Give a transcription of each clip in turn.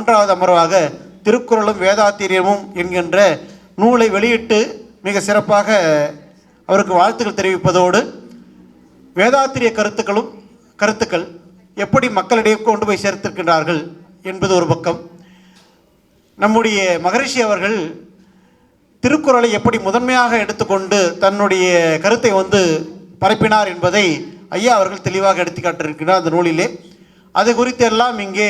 மூன்றாவது அமர்வாக திருக்குறளும் வேதாத்திரியமும் என்கின்ற நூலை வெளியிட்டு மிக சிறப்பாக அவருக்கு வாழ்த்துக்கள் தெரிவிப்பதோடு வேதாத்திரிய கருத்துக்களும் கருத்துக்கள் எப்படி மக்களிடையே கொண்டு போய் சேர்த்திருக்கின்றார்கள் என்பது ஒரு பக்கம். நம்முடைய மகரிஷி அவர்கள் திருக்குறளை எப்படி முதன்மையாக எடுத்துக்கொண்டு தன்னுடைய கருத்தை வந்து பரப்பினார் என்பதை ஐயா அவர்கள் தெளிவாக எடுத்து காட்டியிருக்கிறார் அந்த நூலிலே. அது குறித்தெல்லாம் இங்கே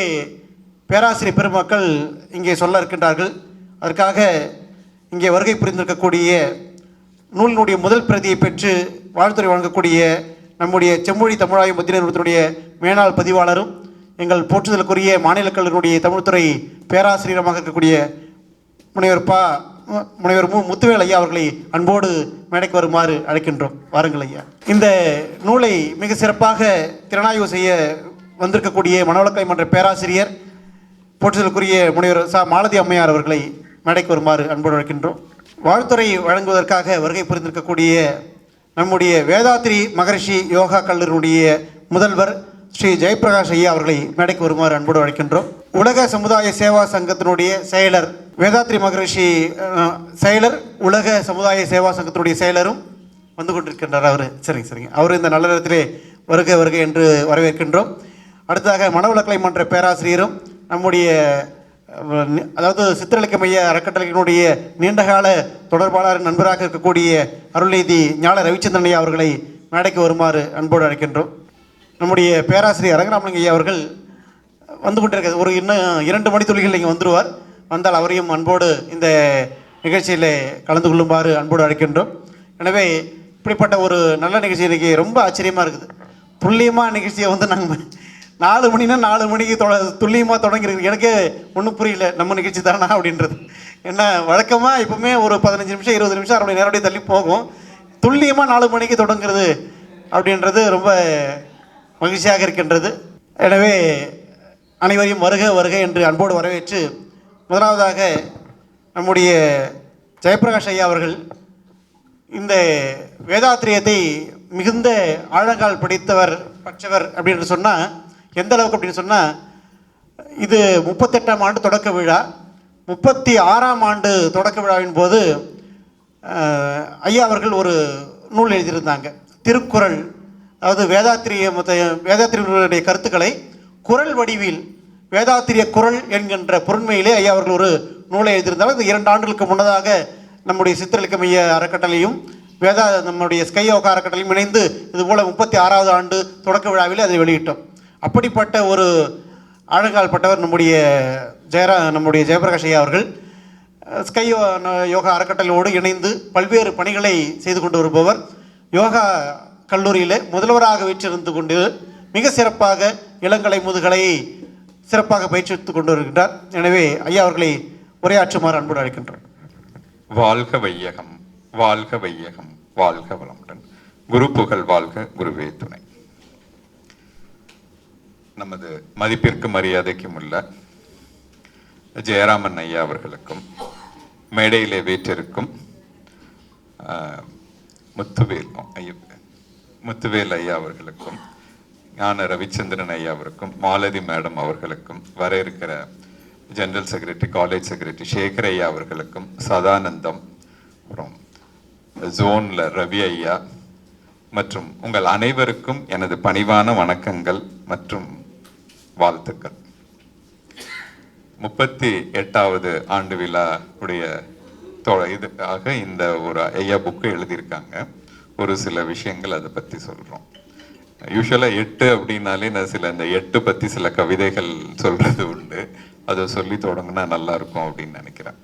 பேராசிரியர் பெருமக்கள் இங்கே சொல்ல இருக்கின்றார்கள். அதற்காக இங்கே வருகை புரிந்திருக்கக்கூடிய நூலினுடைய முதல் பிரதியை பெற்று வாழ்த்துறை வழங்கக்கூடிய நம்முடைய செம்மொழி தமிழாய்வு மத்திய நிறுவனத்தினுடைய மேனாள் பதிவாளரும் எங்கள் போற்றுதலுக்குரிய மாநில கல்லூரியினுடைய தமிழ்துறை பேராசிரியரமாக இருக்கக்கூடிய முனைவர் பா மு- முனைவர் மு முத்துவேல் ஐயா அவர்களை அன்போடு மேடைக்கு வருமாறு அழைக்கின்றோம். வாருங்கள் ஐயா. இந்த நூலை மிக சிறப்பாக திறனாய்வு செய்ய வந்திருக்கக்கூடிய மனவளக்கலை மன்ற பேராசிரியர் போற்றுதலுக்குரிய முனைவர் சா. மாலதி அம்மையார் அவர்களை மேடைக்கு வருமாறு அன்போடு அழைக்கின்றோம். வாழ்த்துறை வழங்குவதற்காக வருகை புரிந்திருக்கக்கூடிய நம்முடைய வேதாத்ரி மகரிஷி யோகா கல்லூரியுடைய முதல்வர் ஸ்ரீ ஜெயபிரகாஷ் ஐயா அவர்களை மேடைக்கு வருமாறு அன்போடு அழைக்கின்றோம். உலக சமுதாய சேவா சங்கத்தினுடைய செயலர் வேதாத்ரி மகரிஷி செயலர் உலக சமுதாய சேவா சங்கத்தினுடைய செயலரும் வந்து கொண்டிருக்கின்றார் அவர். சரிங்க சரிங்க. அவர் இந்த நல்ல நேரத்திலே வருக வருக என்று வரவேற்கின்றோம். அடுத்ததாக மனவளக்கலை மன்ற பேராசிரியரும் நம்முடைய அதாவது சித்திரலிக்க மைய அறக்கட்டளையினுடைய நீண்டகால தொடர்பாளர் நண்பராக இருக்கக்கூடிய அருள்நீதி ஞான ரவிச்சந்திரன் ஐயா அவர்களை மேடைக்கு வருமாறு அன்போடு அழைக்கின்றோம். நம்முடைய பேராசிரியர் அரங்கராமலிங்க ஐயா அவர்கள் வந்து கொண்டிருக்க ஒரு இன்னும் இரண்டு மணி துளிகள் இங்கே வந்துடுவார். வந்தால் அவரையும் அன்போடு இந்த நிகழ்ச்சியில் கலந்து கொள்ளுமாறு அன்போடு அழைக்கின்றோம். எனவே இப்படிப்பட்ட ஒரு நல்ல நிகழ்ச்சி இன்றைக்கி ரொம்ப ஆச்சரியமாக இருக்குது. துல்லியமாக நிகழ்ச்சியை வந்து நாங்கள் நாலு மணினா நாலு மணிக்கு தொ துல்லியமாக தொடங்கிருக்கு எனக்கு ஒன்றும் புரியல. நம்ம நிகழ்ச்சி தானா அப்படின்றது. என்ன வழக்கமாக எப்பவுமே ஒரு பதினஞ்சு நிமிஷம் இருபது நிமிஷம் அரை மணி நேரம் தள்ளி போகும். துல்லியமாக நாலு மணிக்கு தொடங்குறது அப்படின்றது ரொம்ப மகிழ்ச்சியாக இருக்கின்றது. எனவே அனைவரையும் வருக வருக என்று அன்போடு வரவேற்று முதலாவதாக நம்முடைய ஜெயபிரகாஷ் ஐயா அவர்கள் இந்த வேதாத்திரியத்தை மிகுந்த ஆழங்கால் படித்தவர் பற்றவர் அப்படின்னு சொன்னால் எந்த அளவுக்கு அப்படின்னு சொன்னால் இது முப்பத்தெட்டாம் ஆண்டு தொடக்க விழா. முப்பத்தி ஆறாம் ஆண்டு தொடக்க விழாவின் போது ஐயா அவர்கள் ஒரு நூல் எழுதியிருந்தாங்க. திருக்குறள் அதாவது வேதாத்திரிய மொத்த வேதாத்திரியர்களுடைய கருத்துக்களை குறள் வடிவில் வேதாத்திரிய குரல் என்கின்ற பொருண்மையிலே ஐயா அவர்கள் ஒரு நூலை எழுதியிருந்தாங்க இந்த இரண்டு ஆண்டுகளுக்கு முன்னதாக நம்முடைய சித்திரலிக்க மைய அறக்கட்டளையும் வேதா நம்முடைய ஸ்கை யோகா அறக்கட்டளையும் இணைந்து இதுபோல் முப்பத்தி ஆறாவது ஆண்டு தொடக்க விழாவில் அதை வெளியிட்டோம். அப்படிப்பட்ட ஒரு ஆழங்கால் பட்டவர் நம்முடைய ஜெயரா நம்முடைய ஜெயபிரகாஷ் ஐயா அவர்கள் ஸ்கை யோ- யோகா அறக்கட்டளையோடு இணைந்து பல்வேறு பணிகளை செய்து கொண்டு வருபவர். யோகா கல்லூரியில் முதல்வராக வீற்றிருந்து கொண்டு மிக சிறப்பாக இளங்கலை முதுகலை சிறப்பாக பயிற்சித்துக் கொண்டு வருகின்றார். எனவே ஐயா அவர்களை உரையாற்றுமாறு அன்போடு அழைக்கின்றோம். வாழ்க வையகம் வாழ்க வையகம் வாழ்க வளமுடன். குரு புகழ் வாழ்க குருவே துணை. நமது மதிப்பிற்கு மரியாதைக்கும் உள்ள ஜெயராமன் ஐயா அவர்களுக்கும் மேடையிலே வீற்றிருக்கும் முத்துவேல் ஐயா முத்துவேல் ஐயா அவர்களுக்கும் ஞான ரவிச்சந்திரன் ஐயா அவருக்கும் மாலதி மேடம் அவர்களுக்கும் வர இருக்கிற general secretary college secretary Sekar ஐயா அவர்களுக்கும் சதானந்தம் அப்புறம் ஜோன்ல ரவி ஐயா மற்றும் உங்கள் அனைவருக்கும் எனது பணிவான வணக்கங்கள் மற்றும் வாழ்த்துக்கள் முப்பத்தி எட்டாவது ஆண்டு விழா உடைய தொ- இதுக்காக இந்த ஒரு ஐயா புக்கு எழுதியிருக்காங்க. ஒரு சில விஷயங்கள் அதை பத்தி சொல்றோம். யூஸ்வலாக எட்டு அப்படின்னாலே நான் சில இந்த எட்டு பத்தி சில கவிதைகள் சொல்றது உண்டு. அதை சொல்லி தொடங்கினா நல்லா இருக்கும் அப்படின்னு நினைக்கிறேன்.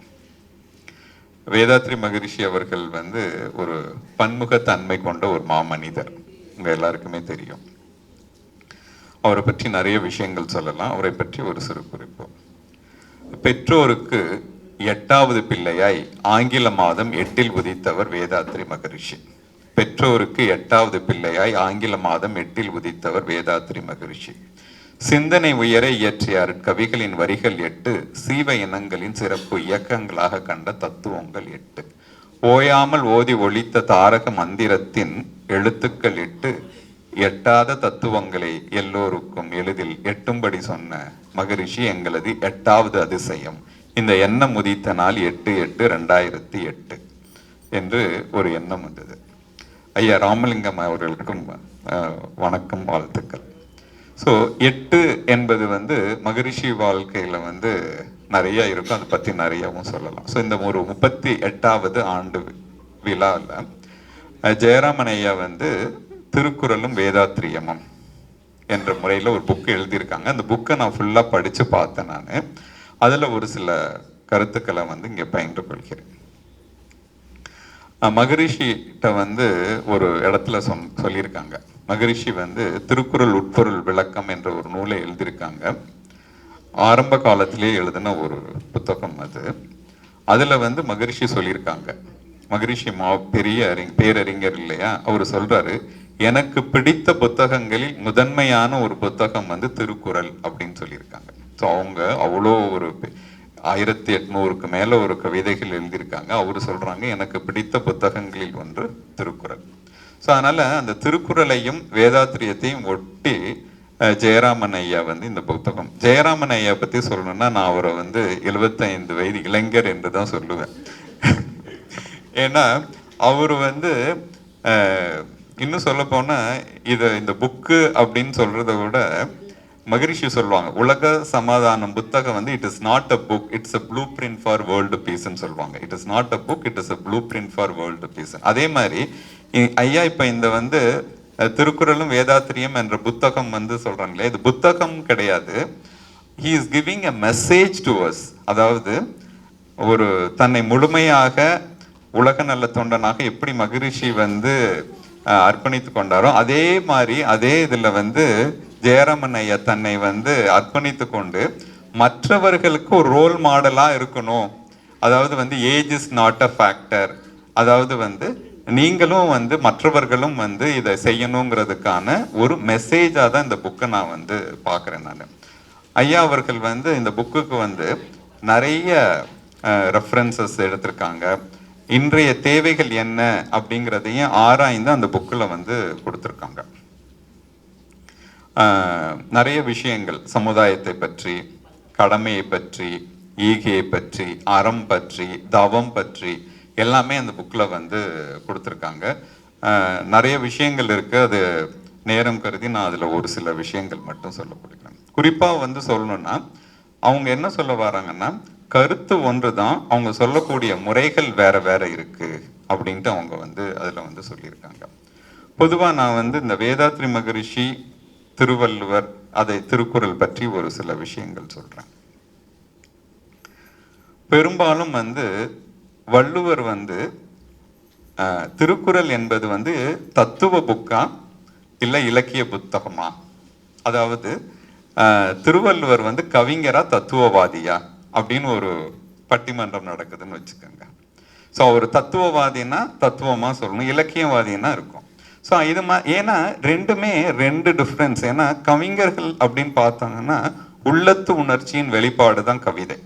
வேதாத்ரி மகரிஷி அவர்கள் வந்து ஒரு பன்முகத்தன்மை கொண்ட ஒரு மாமனிதர். உங்கள் எல்லாருக்குமே தெரியும். அவரை பற்றி நிறைய விஷயங்கள் சொல்லலாம். அவரை பற்றி ஒரு சிறு குறிப்பு. பெற்றோருக்கு எட்டாவது பிள்ளையாய் ஆங்கில மாதம் எட்டில் உதித்தவர் வேதாத்ரி மகரிஷி. பெற்றோருக்கு எட்டாவது பிள்ளையாய் ஆங்கில மாதம் எட்டில் உதித்தவர் வேதாத்ரி மகரிஷி. சிந்தனை உயர இயற்றிய அருட்கவிகளின் வரிகள் எட்டு சீவ இனங்களின் சிறப்பு இயக்கங்களாக கண்ட தத்துவங்கள் எட்டு. ஓயாமல் ஓதி ஒழித்த தாரக மந்திரத்தின் எழுத்துக்கள் எட்டு எட்டாத தத்துவங்களை எல்லோருக்கும் எளிதில் எட்டும்படி சொன்ன மகரிஷி எங்களது எட்டாவது அதிசயம். இந்த எண்ணம் உதித்த நாள் எட்டு எட்டு ரெண்டாயிரத்தி எட்டு என்று ஒரு எண்ணம் வந்தது. ஐயா ராமலிங்கம் அவர்களுக்கும் வணக்கம் வாழ்த்துக்கள். ஸோ எட்டு என்பது வந்து மகரிஷி வாழ்க்கையில் வந்து நிறைய இருக்கும். அதை பற்றி நிறையவும் சொல்லலாம். ஸோ இந்த ஒரு முப்பத்தி எட்டாவது ஆண்டு விழாவில் ஜெயராமன் ஐயா வந்து திருக்குறளும் வேதாத்திரியமும் என்ற முறையில் ஒரு புக் எழுதியிருக்காங்க. அந்த புக்கை நான் ஃபுல்லாக படித்து பார்த்தேன் நான். அதில் ஒரு சில கருத்துக்களை வந்து இங்கே பயின்று கொள்கிறேன். அஹ் மகரிஷிகிட்ட வந்து ஒரு இடத்துல சொன் சொல்லியிருக்காங்க. மகரிஷி வந்து திருக்குறள் உட்பொருள் விளக்கம் என்ற ஒரு நூலை எழுதியிருக்காங்க. ஆரம்ப காலத்திலே எழுதின ஒரு புத்தகம் அது. அதில் வந்து மகரிஷி சொல்லியிருக்காங்க. மகரிஷி மா பெரிய அறிஞ பேரறிஞர் இல்லையா? அவர் சொல்றாரு எனக்கு பிடித்த புத்தகங்களில் முதன்மையான ஒரு புத்தகம் வந்து திருக்குறள் அப்படின்னு சொல்லியிருக்காங்க. ஸோ அவங்க அவ்வளோ ஒரு ஆயிரத்தி எட்நூறுக்கு மேலே ஒரு கவிதைகள் எழுதியிருக்காங்க. அவர் சொல்கிறாங்க எனக்கு பிடித்த புத்தகங்களில் ஒன்று திருக்குறள். ஸோ அதனால் அந்த திருக்குறளையும் வேதாத்திரியத்தையும் ஒட்டி ஜெயராமன் ஐயா வந்து இந்த புத்தகம். ஜெயராமன் ஐயா பற்றி சொல்லணும்னா நான் அவரை வந்து 75 வயது இளைஞர் என்று தான் சொல்லுவேன். ஏன்னா அவர் வந்து இன்னும் சொல்ல போனால் இதை இந்த புக்கு அப்படின்னு சொல்கிறத விட மகரிஷி சொல்லுவாங்க உலக சமாதானம் புத்தகம் வந்து it is not a book it's a blue print for world பீஸ்ன்னு சொல்லுவாங்க. It is not a book it is a blue print for world peace அதே மாதிரி ஐயா இப்போ இந்த வந்து திருக்குறளும் வேதாத்திரியம் என்ற புத்தகம் வந்து சொல்கிறாங்களே இது புத்தகம் கிடையாது. He is giving a message to us அதாவது ஒரு தன்னை முழுமையாக உலக நல்ல தொண்டனாக எப்படி மகரிஷி வந்து அர்ப்பணித்து கொண்டாரோ அதே மாதிரி அதே இதில் வந்து ஜெயராமன் ஐயா தன்னை வந்து அர்ப்பணித்து கொண்டு மற்றவர்களுக்கு ஒரு ரோல் மாடலாக இருக்கணும். அதாவது வந்து age is not a factor அதாவது வந்து நீங்களும் வந்து மற்றவர்களும் வந்து இதை செய்யணுங்கிறதுக்கான ஒரு மெசேஜாக தான் இந்த புக்கை நான் வந்து பார்க்குறேன் நான். ஐயா அவர்கள் வந்து இந்த புக்குக்கு வந்து நிறைய ரெஃபரன்சஸ் எடுத்திருக்காங்க. இன்றைய தேவைகள் என்ன அப்படிங்கிறதையும் ஆராய்ந்து அந்த புக்கில் வந்து கொடுத்துருக்காங்க. ஆஹ் நிறைய விஷயங்கள். சமுதாயத்தை பற்றி கடமையை பற்றி ஈகையை பற்றி அறம் பற்றி தவம் பற்றி எல்லாமே அந்த புக்கில் வந்து கொடுத்துருக்காங்க. நிறைய விஷயங்கள் இருக்கு. அது நேரம் கருதி நான் அதில் ஒரு சில விஷயங்கள் மட்டும் சொல்ல குறிப்பாக வந்து சொல்லணுன்னா அவங்க என்ன சொல்ல வராங்கன்னா கருத்து ஒன்று தான் அவங்க சொல்லக்கூடிய முறைகள் வேற வேற இருக்கு அப்படின்ட்டு அவங்க வந்து அதில் வந்து சொல்லியிருக்காங்க. பொதுவா நான் வந்து இந்த வேதாத்ரி மகரிஷி திருவள்ளுவர் அதை திருக்குறள் பற்றி ஒரு சில விஷயங்கள் சொல்றேன். பெரும்பாலும் வந்து வள்ளுவர் வந்து திருக்குறள் என்பது வந்து தத்துவ புக்கா இல்லை இலக்கிய புத்தகமா? அதாவது திருவள்ளுவர் வந்து கவிஞரா தத்துவவாதியா அப்படின்னு ஒரு பட்டிமன்றம் நடக்குதுன்னு வச்சுக்கோங்க. ஸோ ஒரு தத்துவவாதினா தத்துவமாக சொல்லணும் இலக்கியவாதினா இருக்கும். ஸோ இது மா ஏன்னா ரெண்டுமே ரெண்டு டிஃப்ரென்ஸ் ஏன்னா கவிஞர்கள் அப்படின்னு பார்த்தாங்கன்னா உள்ளத்து உணர்ச்சியின் வெளிப்பாடு தான் கவிதை.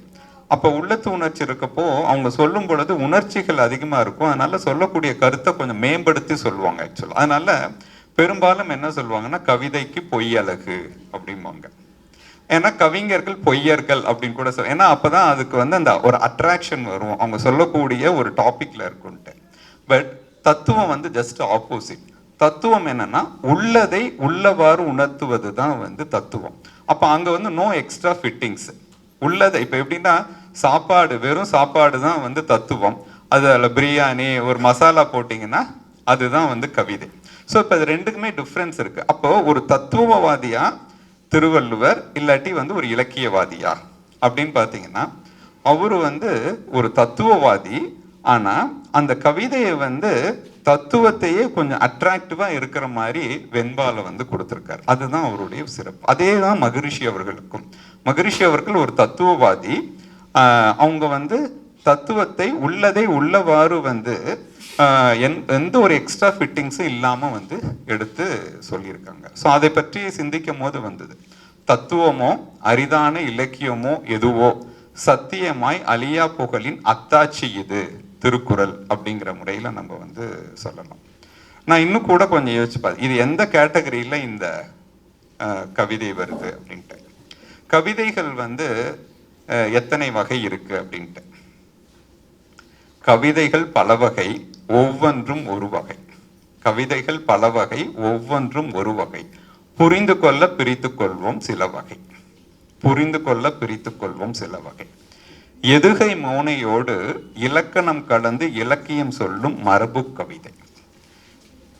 அப்போ உள்ளத்து உணர்ச்சி இருக்கப்போ அவங்க சொல்லும் பொழுது உணர்ச்சிகள் அதிகமாக இருக்கும். அதனால சொல்லக்கூடிய கருத்தை கொஞ்சம் மேம்படுத்தி சொல்லுவாங்க ஆக்சுவலாக அதனால பெரும்பாலும் என்ன சொல்லுவாங்கன்னா கவிதைக்கு பொய் அழகு அப்படிம்பாங்க. ஏன்னா கவிஞர்கள் பொய்யர்கள் அப்படின்னு கூட சொல்ல ஏன்னா அப்போதான் அதுக்கு வந்து அந்த ஒரு அட்ராக்ஷன் வரும். அவங்க சொல்லக்கூடிய ஒரு டாபிக்ல இருக்குன்ட்டு. பட் தத்துவம் வந்து ஜஸ்ட் ஆப்போசிட் தத்துவம் என்னன்னா உள்ளதை உள்ளவாறு உணர்த்துவது தான் வந்து தத்துவம். அப்போ அங்கே வந்து நோ எக்ஸ்ட்ரா ஃபிட்டிங்ஸ் உள்ளதை இப்போ எப்படின்னா சாப்பாடு வெறும் சாப்பாடு தான் வந்து தத்துவம். அதில் பிரியாணி ஒரு மசாலா போட்டிங்கன்னா அதுதான் வந்து கவிதை. ஸோ இப்போ இது ரெண்டுக்குமே டிஃப்ரென்ஸ் இருக்கு. அப்போ ஒரு தத்துவவாதியா திருவள்ளுவர் இல்லாட்டி வந்து ஒரு இலக்கியவாதியா? அப்படின்னு பார்த்தீங்கன்னா அவரு வந்து ஒரு தத்துவவாதி ஆனால் அந்த கவிதையை வந்து தத்துவத்தையே கொஞ்சம் அட்ராக்டிவாக இருக்கிற மாதிரி வெண்பால வந்து கொடுத்துருக்காரு. அதுதான் அவருடைய சிறப்பு. அதே தான் மகரிஷி அவர்களுக்கும். மகரிஷி அவர்கள் ஒரு தத்துவவாதி. அவங்க வந்து தத்துவத்தை உள்ளதை உள்ளவாறு வந்து எந்த ஒரு எக்ஸ்ட்ரா ஃபிட்டிங்ஸும் இல்லாமல் வந்து எடுத்து சொல்லியிருக்காங்க. ஸோ அதை பற்றி சிந்திக்கும் போது வந்தது. தத்துவமோ அரிதான இலக்கியமோ எதுவோ சத்தியமாய் அழியா புகழின் அத்தாட்சி இது திருக்குறள் அப்படிங்கிற முறையில் நம்ம வந்து சொல்லலாம். நான் இன்னும் கூட கொஞ்சம் யோசிச்சு இது எந்த கேட்டகரியில் இந்த கவிதை வருது அப்படின்ட்டு. கவிதைகள் வந்து எத்தனை வகை இருக்குது அப்படின்ட்டு. கவிதைகள் பல வகை ஒவ்வொன்றும் ஒரு வகை. கவிதைகள் பல வகை ஒவ்வொன்றும் ஒரு வகை. புரிந்து கொள்ள பிரித்து கொள்வோம் சில வகை. புரிந்து கொள்ள பிரித்து கொள்வோம் சில வகை. எதுகை மோனையோடு இலக்கணம் கலந்து இலக்கியம் சொல்லும் மரபு கவிதை.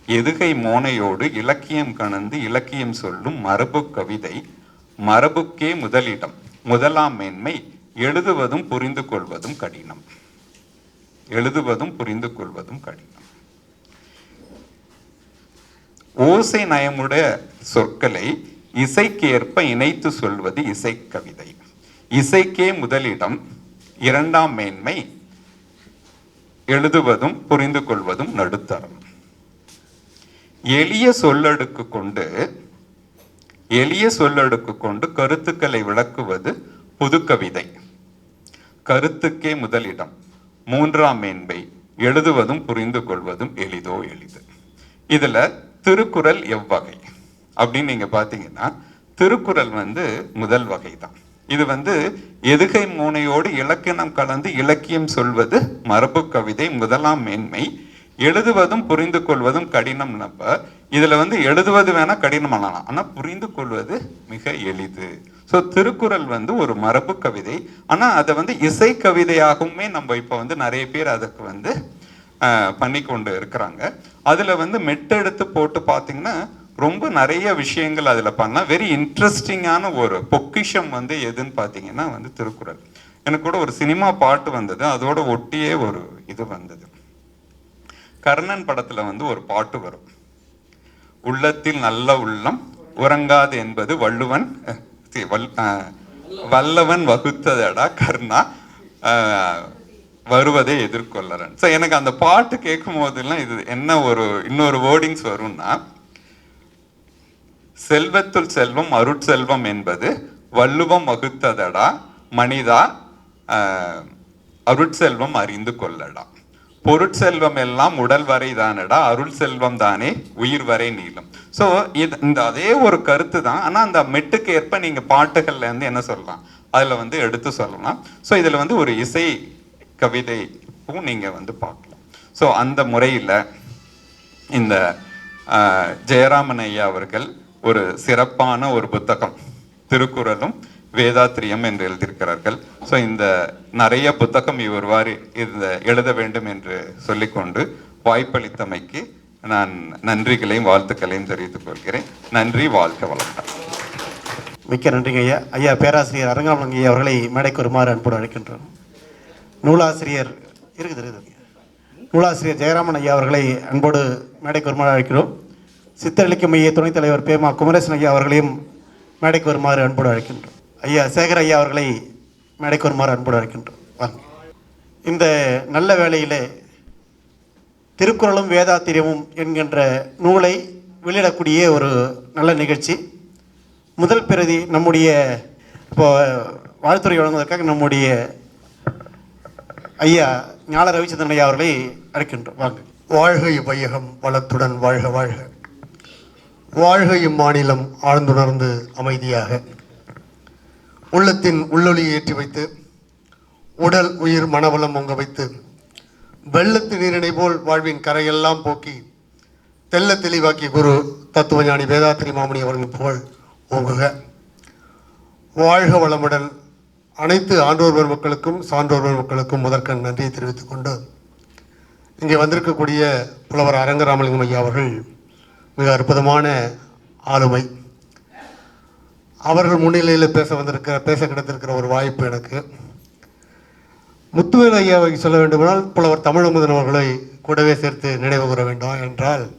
எதுகை மோனையோடு இலக்கியம் கணந்து இலக்கியம் சொல்லும் மரபு கவிதை மரபுக்கே முதலிடம் முதலாம் மேன்மை எழுதுவதும் புரிந்து கொள்வதும் கடினம். எழுதுவதும் புரிந்து கொள்வதும் கடினம். ஓசை நயமுடைய சொற்களை இசைக்கேற்ப இணைத்து சொல்வது இசைக்கவிதை இசைக்கே முதலிடம் இரண்டாம் மேன்மை எழுதுவதும் புரிந்து கொள்வதும் நடுத்தரம். எளிய சொல்லடுக்கு கொண்டு எளிய சொல்லடுக்கு கொண்டு கருத்துக்களை விளக்குவது புதுக்கவிதை. கருத்துக்கே முதலிடம். மூன்றாம் மேன்மை எழுதுவதும் புரிந்து கொள்வதும் எளிதோ எளிது. இதுல திருக்குறள் எவ்வகை அப்படின்னு நீங்க பாத்தீங்கன்னா திருக்குறள் வந்து முதல் வகை தான் இது வந்து எதுகை மூனையோடு இலக்கணம் கலந்து இலக்கியம் சொல்வது மரபு கவிதை முதலாம் மேன்மை எழுதுவதும் புரிந்து கொள்வதும் கடினம் கடினம்னப்ப இதில் வந்து எழுதுவது வேணால் கடினம் பண்ணலாம் புரிந்து கொள்வது மிக எளிது. ஸோ திருக்குறள் வந்து ஒரு மரபு கவிதை. ஆனால் அதை வந்து இசை கவிதையாகவுமே நம்ம இப்போ வந்து நிறைய பேர் அதுக்கு வந்து பண்ணி கொண்டு இருக்கிறாங்க. அதில் வந்து மெட்டெடுத்து போட்டு பார்த்தீங்கன்னா ரொம்ப நிறைய விஷயங்கள் அதில் பண்ணலாம். வெரி இன்ட்ரெஸ்டிங்கான ஒரு பொக்கிஷம் வந்து எதுன்னு பார்த்தீங்கன்னா வந்து திருக்குறள். எனக்கு கூட ஒரு சினிமா பாட்டு வந்தது. அதோட ஒட்டியே ஒரு இது வந்தது. கர்ணன் படத்தில் வந்து ஒரு பாட்டு வரும். உள்ளத்தில் நல்ல உள்ளம் உறங்காது என்பது வள்ளுவன் வல்லவன் வகுத்ததடா கர்ணா வருவதை எதிர்கொள்ளறன். ஸோ எனக்கு அந்த பாட்டு கேட்கும் போதெல்லாம் இது என்ன ஒரு இன்னொரு வேர்டிங்ஸ் வரும்னா செல்வத்துள் செல்வம் அருட்செல்வம் என்பது வள்ளுவம் வகுத்ததடா மனிதா அருட்செல்வம் அறிந்து கொள்ளடா. பொருட்செல்வம் எல்லாம் உடல் வரை தானடா அருள் செல்வம் தானே உயிர் வரை நீளம். ஸோ இது இந்த அதே ஒரு கருத்து தான் ஆனால் அந்த மெட்டுக்கு ஏற்ப நீங்கள் பாட்டுகள்ல இருந்து என்ன சொல்லலாம்? அதில் வந்து எடுத்து சொல்லலாம். ஸோ இதில் வந்து ஒரு இசை கவிதைக்கும் நீங்கள் வந்து பார்க்கலாம். ஸோ அந்த முறையில் இந்த ஜெயராமன் ஐயா அவர்கள் ஒரு சிறப்பான ஒரு புத்தகம் திருக்குறளும் வேதாத்திரியம் என்று எழுதியிருக்கிறார்கள். ஸோ இந்த நிறைய புத்தகம் இவ்வாறு இந்த எழுத வேண்டும் என்று சொல்லிக்கொண்டு வாய்ப்பளித்தமைக்கு நான் நன்றிகளையும் வாழ்த்துக்களையும் தெரிவித்துக் கொள்கிறேன். நன்றி வாழ்க வளர்ந்தார் மிக்க நன்றிங்க ஐயா. ஐயா பேராசிரியர் அரங்காமலங்க ஐயா அவர்களை மேடைக்கு வருமாறு அன்போடு அழைக்கின்றோம். நூலாசிரியர் இருக்குது இருக்குது. நூலாசிரியர் ஜெயராமன் ஐயா அவர்களை அன்போடு மேடைக்கு வருமாறு அழைக்கிறோம். சித்தர் மைய துணைத் தலைவர் பேமா குமரேசன் ஐயா அவர்களையும் மேடைக்கு வருமாறு அன்போடு அழைக்கின்றோம். ஐயா சேகர் ஐயா அவர்களை மேடைக்கு வருமாறு அன்போடு அழைக்கின்றோம். வாங்க. இந்த நல்ல வேளையிலே திருக்குறளும் வேதாத்திரியமும் என்கின்ற நூலை வெளியிடக்கூடிய ஒரு நல்ல நிகழ்ச்சி. முதல் பிரதி நம்முடைய இப்போ வாழ்த்துறை வழங்குவதற்காக நம்முடைய ஐயா ஞான ரவிச்சந்திரன் ஐயா அவர்களை அழைக்கின்றோம். வாங்க. வாழ்க இவ்வையகம் வளத்துடன் வாழ்க வாழ்க. வாழ்க இம்மாநிலம் ஆழ்ந்துணர்ந்து அமைதியாக. உள்ளத்தின் உள்ளொலியை ஏற்றி வைத்து உடல் உயிர் மனவளம் ஒங்க வைத்து வெள்ளத்து நீரினை போல் வாழ்வின் கரையெல்லாம் போக்கி தெல்ல தெளிவாக்கி குரு தத்துவஞானி வேதாத்திரி மாமணி அவர்கள் புகழ் ஓங்குக. வாழ்க வளமுடன் அனைத்து ஆண்டோர் பெருமக்களுக்கும் சான்றோர் பெருமக்களுக்கும் முதற்கண் நன்றியை தெரிவித்துக் கொண்டு இங்கே வந்திருக்கக்கூடிய புலவர் அரங்கராமலிங்கம் ஐயா அவர்கள் மிக அற்புதமான ஆளுமை. அவர்கள் முன்னிலையில் பேச வந்திருக்கிற பேச கிடைத்திருக்கிற ஒரு வாய்ப்பு எனக்கு. முத்துவேல் ஐயாவை சொல்ல வேண்டுமானால் புலவர் தமிழமுதன் அவர்களை கூடவே சேர்த்து நினைவு கூற வேண்டும் என்றால்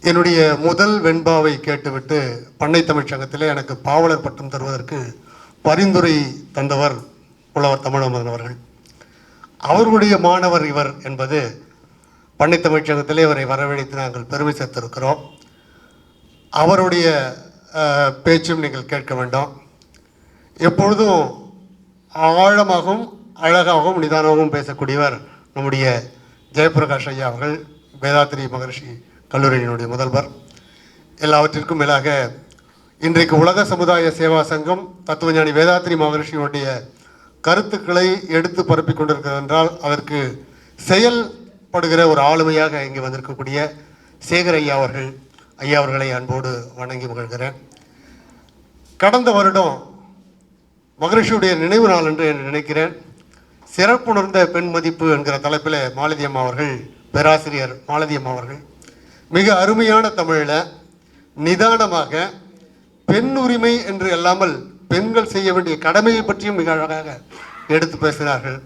என்னுடைய முதல் வெண்பாவை கேட்டுவிட்டு பண்ணை தமிழ்ச்சங்கத்திலே எனக்கு பாவலர் பட்டம் தருவதற்கு பரிந்துரை தந்தவர் புலவர் தமிழமுதன் அவர்கள். அவர்களுடைய மாணவர் இவர் என்பது பண்ணை தமிழ்ச்சங்கத்திலே இவரை வரவழைத்து நாங்கள் பெருமை சேர்த்திருக்கிறோம். அவருடைய பேச்சும் நீங்கள் கேட்க வேண்டாம். எப்பொழுதும் ஆழமாகவும் அழகாகவும் நிதானமாகவும் பேசக்கூடியவர் நம்முடைய ஜெயபிரகாஷ் ஐயா அவர்கள் வேதாத்திரி மகர்ஷி கல்லூரியினுடைய முதல்வர். எல்லாவற்றிற்கும் மேலாக இன்றைக்கு உலக சமுதாய சேவா சங்கம் தத்துவஞானி வேதாத்திரி மகரிஷியுடைய கருத்துக்களை எடுத்து பரப்பிக் கொண்டிருக்கிறது என்றால் அதற்கு செயல்படுகிற ஒரு ஆளுமையாக இங்கே வந்திருக்கக்கூடிய சேகர் ஐயா அவர்கள் ஐயா அவர்களை அன்போடு வணங்கி மகிழ்கிறேன். கடந்த வருடம் மகரிஷியுடைய நினைவு நாள் என்று நான் நினைக்கிறேன். சிறப்புணர்ந்த பெண் மதிப்பு என்கிற தலைப்பில் மாலதி அவர்கள் பேராசிரியர் மாலதி அவர்கள் மிக அருமையான தமிழில் நிதானமாக பெண் உரிமை என்று அல்லாமல் பெண்கள் செய்ய வேண்டிய கடமையை பற்றியும் மிக அழகாக எடுத்து பேசினார்கள்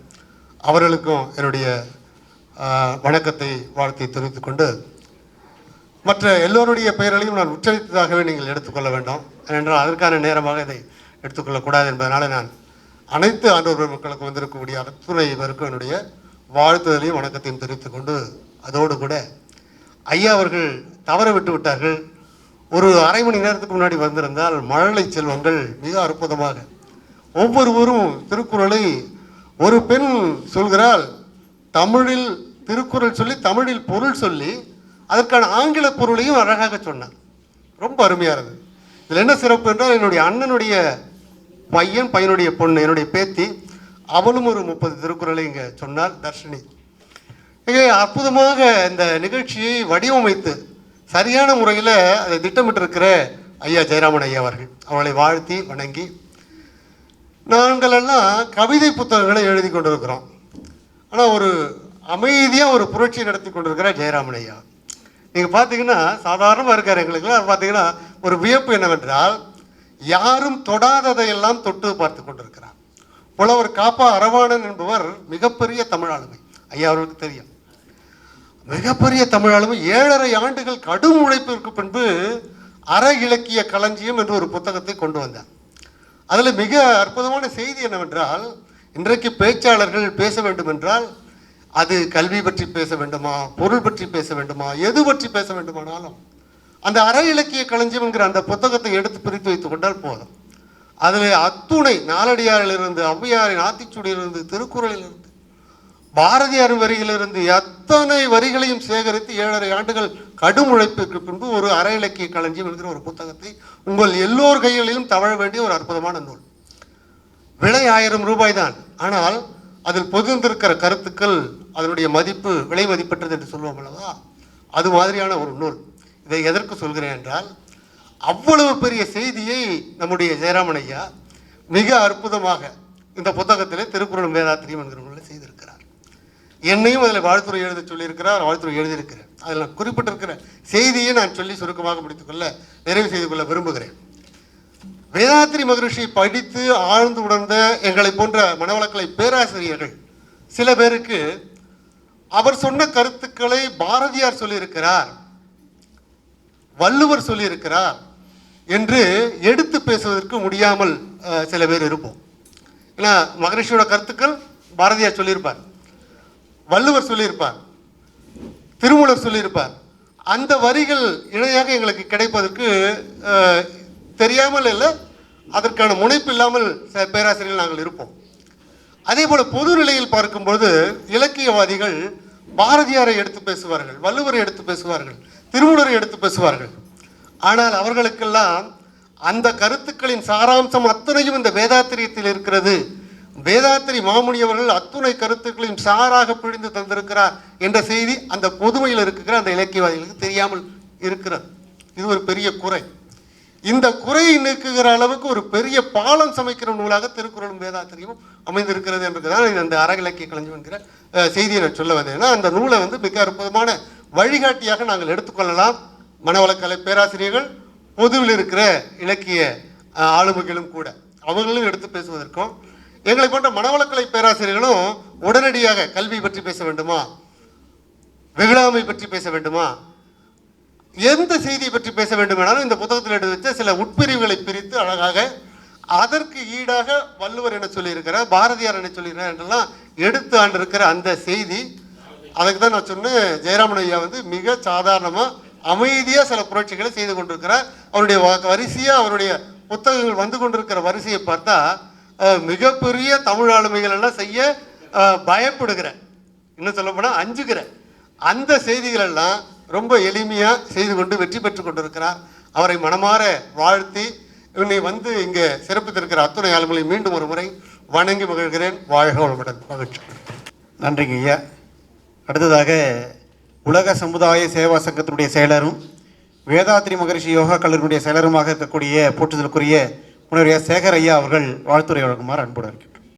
அவர்களுக்கும் என்னுடைய வணக்கத்தை வாழ்த்தை தெரிவித்துக்கொண்டு மற்ற எல்லோருடைய பெயர்களையும் நான் உச்சரித்ததாகவே நீங்கள் எடுத்துக்கொள்ள வேண்டும். ஏனென்றால் அதற்கான நேரமாக இதை எடுத்துக்கொள்ளக்கூடாது என்பதனால் நான் அனைத்து ஆண்டோர் மக்களுக்கு வந்திருக்கக்கூடிய அத்துணை பேருக்கும் என்னுடைய வாழ்த்துதலையும் வணக்கத்தையும் தெரிவித்துக் கொண்டு அதோடு கூட ஐயா அவர்கள் தவற விட்டு விட்டார்கள். ஒரு அரை மணி நேரத்துக்கு முன்னாடி வந்திருந்தால் மழலை செல்வங்கள் மிக அற்புதமாக. ஒவ்வொருவரும் திருக்குறளை ஒரு பெண் சொல்கிறாள் தமிழில் திருக்குறள் சொல்லி தமிழில் பொருள் சொல்லி அதற்கான ஆங்கில பொருளையும் அழகாக சொன்னார். ரொம்ப அருமையாக இருந்தது. இதில் என்ன சிறப்பு என்றால் என்னுடைய அண்ணனுடைய பையன் பையனுடைய பொண்ணு என்னுடைய பேத்தி அவளும் ஒரு முப்பது திருக்குறளை இங்கே சொன்னார் தர்ஷினி. இங்கே அற்புதமாக இந்த நிகழ்ச்சியை வடிவமைத்து சரியான முறையில் அதை திட்டமிட்டிருக்கிற ஐயா ஜெயராமன் ஐயா அவர்கள். அவர்களை வாழ்த்தி வணங்கி நாங்களெல்லாம் கவிதை புத்தகங்களை எழுதி கொண்டிருக்கிறோம். ஆனால் ஒரு அமைதியாக ஒரு புரட்சி நடத்தி கொண்டிருக்கிற ஜெயராமன் ஐயா. நீங்கள் பார்த்தீங்கன்னா சாதாரணமாக இருக்கார் எங்களுக்குலாம் பார்த்தீங்கன்னா ஒரு வியப்பு என்னவென்றால் யாரும் தொடாததையெல்லாம் தொட்டு பார்த்து கொண்டிருக்கிறார். புலவர் காப்பா அரவாணன் என்பவர் மிகப்பெரிய தமிழ் ஆளுமை. ஐயா அவர்களுக்கு தெரியும். மிகப்பெரிய தமிழ் ஆளுமை. ஏழரை ஆண்டுகள் கடும் உழைப்பிற்கு பின்பு அற இலக்கிய களஞ்சியம் என்று ஒரு புத்தகத்தை கொண்டு வந்தார். அதில் மிக அற்புதமான செய்தி என்னவென்றால் இன்றைக்கு பேச்சாளர்கள் பேச வேண்டும் என்றால் அது கல்வி பற்றி பேச வேண்டுமா? பொருள் பற்றி பேச வேண்டுமா? எது பற்றி பேச வேண்டுமானாலும். அந்த அற இலக்கிய களஞ்சியம்ங்கிற அந்த புத்தகத்தை எடுத்து பிரித்து வைத்துக் கொண்டால் போதும். அதில் அத்துணை நாலடியாரிலிருந்து ஔவையாரின் ஆத்திச்சூடியிலிருந்து திருக்குறளிலிருந்து பாரதியார் வரியிலிருந்து எத்தனை வரிகளையும் சேகரித்து ஏழரை ஆண்டுகள் கடும் உழைப்பிற்கு பின்பு ஒரு அற இலக்கிய களஞ்சியம் என்கிற ஒரு புத்தகத்தை உங்கள் எல்லோர் கைகளிலும் தவழ வேண்டிய ஒரு அற்புதமான நூல். விலை ஆயிரம் ரூபாய் தான் ஆனால் அதில் பொதிர்ந்திருக்கிற கருத்துக்கள் அதனுடைய மதிப்பு விலை மதிப்பற்றது என்று சொல்லுவோம் அல்லவா? அது மாதிரியான ஒரு நூல். இதை எதற்கு சொல்கிறேன் என்றால் அவ்வளவு பெரிய செய்தியை நம்முடைய ஜெயராமன் ஐயா மிக அற்புதமாக இந்த புத்தகத்திலே திருக்குறள் வேதாத்திரியம் என்கிற நூலில் செய்திருக்கிறார். என்னையும் அதில் வாழ்த்துறை எழுத சொல்லியிருக்கிறார் வாழ்த்துறை எழுதியிருக்கிறேன். அதில் நான் குறிப்பிட்டிருக்கிற செய்தியை நான் சொல்லி சுருக்கமாக முடித்துக்கொள்ள நிறைவு செய்து கொள்ள விரும்புகிறேன். வேதாத்திரி மகரிஷி படித்து ஆழ்ந்து உணர்ந்த எங்களை போன்ற மனவளக்கலை பேராசிரியர்கள் சில பேருக்கு அவர் சொன்ன கருத்துக்களை பாரதியார் சொல்லியிருக்கிறார் வள்ளுவர் சொல்லியிருக்கிறார் என்று எடுத்து பேசுவதற்கு முடியாமல் சில பேர் இருப்போம். ஏன்னா மகரிஷியோட கருத்துக்கள் பாரதியார் சொல்லியிருப்பார். வள்ளுவர் சொல்லியிருப்பார். திருமூலர் சொல்லியிருப்பார். அந்த வரிகள் இணையாக எங்களுக்கு கிடைப்பதற்கு தெரியாமல் இல்லை அதற்கான முனைப்பு இல்லாமல் பேராசிரியர்கள் நாங்கள் இருப்போம். அதே போல பொது நிலையில் பார்க்கும்போது இலக்கியவாதிகள் பாரதியாரை எடுத்து பேசுவார்கள் வள்ளுவரை எடுத்து பேசுவார்கள் திருமூலரை எடுத்து பேசுவார்கள். ஆனால் அவர்களுக்கெல்லாம் அந்த கருத்துக்களின் சாராம்சம் அத்தனையும் இந்த வேதாத்திரியத்தில் இருக்கிறது. வேதாத்திரி மாமுனி அவர்கள் அத்துணை கருத்துக்களையும் சாராக பிழிந்து தந்திருக்கிறார் என்ற செய்தி அந்த பொதுமையில் இருக்கிற அந்த இலக்கியவாதிகளுக்கு தெரியாமல் இருக்கிறது. இது ஒரு பெரிய குறை. இந்த குறையை நீக்குகிற அளவுக்கு ஒரு பெரிய பாலம் சமைக்கிற நூலாக திருக்குறளும் வேதாத்திரியமும் அமைந்திருக்கிறது என்பதுதான் அந்த அற இலக்கிய என்கிற செய்தியை நான் சொல்ல வந்தேன். ஏன்னா அந்த நூலை வந்து மிக அற்புதமான வழிகாட்டியாக நாங்கள் எடுத்துக்கொள்ளலாம். மனவளக்கலை பேராசிரியர்கள் பொதுவில் இருக்கிற இலக்கிய ஆளுமைகளும் கூட அவர்களும் எடுத்து பேசுவதற்கும் எங்களை போன்ற மனவளக்கலை பேராசிரியர்களும் உடனடியாக கல்வி பற்றி பேச வேண்டுமா? வெகுளாமை பற்றி பேச வேண்டுமா? எந்த செய்தியை பற்றி பேச வேண்டுமானாலும் இந்த புத்தகத்தில் எடுத்து வச்ச சில உட்பிரிவுகளை பிரித்து அழகாக அதற்கு ஈடாக வள்ளுவர் என்ன சொல்லியிருக்கிறார் பாரதியார் என்ன சொல்லியிருக்கிறார் என்றெல்லாம் எடுத்து ஆண்டு இருக்கிற அந்த செய்தி. அதுக்கு தான் நான் சொன்னேன் ஜெயராமன் ஐயா வந்து மிக சாதாரணமாக அமைதியாக சில புரட்சிகளை செய்து கொண்டிருக்கிறார். அவருடைய வரிசையாக அவருடைய புத்தகங்கள் வந்து கொண்டிருக்கிற வரிசையை பார்த்தா மிகப்பெரிய தமிழ் ஆளுமைகள் எல்லாம் செய்ய பயப்படுகிறேன் இன்னும் சொல்ல போனால் அஞ்சுகிறேன் அந்த செய்திகள் எல்லாம் ரொம்ப எளிமையாக செய்து கொண்டு வெற்றி பெற்று கொண்டிருக்கிறார். அவரை மனமாற வாழ்த்தி என்னை வந்து இங்கே சிறப்பித்திருக்கிற அத்துணை ஆளுங்களை மீண்டும் ஒரு முறை வணங்கி மகிழ்கிறேன். வாழ்க வளமுடன். மகிழ்ச்சி. நன்றிங்க ஐயா. அடுத்ததாக உலக சமுதாய சேவா சங்கத்தினுடைய செயலரும் வேதாத்ரி மகரிஷி யோகா கல்லூரியினுடைய செயலருமாக இருக்கக்கூடிய போற்றுதலுக்குரிய முனைவர் சேகர் ஐயா அவர்கள் வாழ்த்துரை வழங்குமாறு அன்புடன் இருக்கிறேன்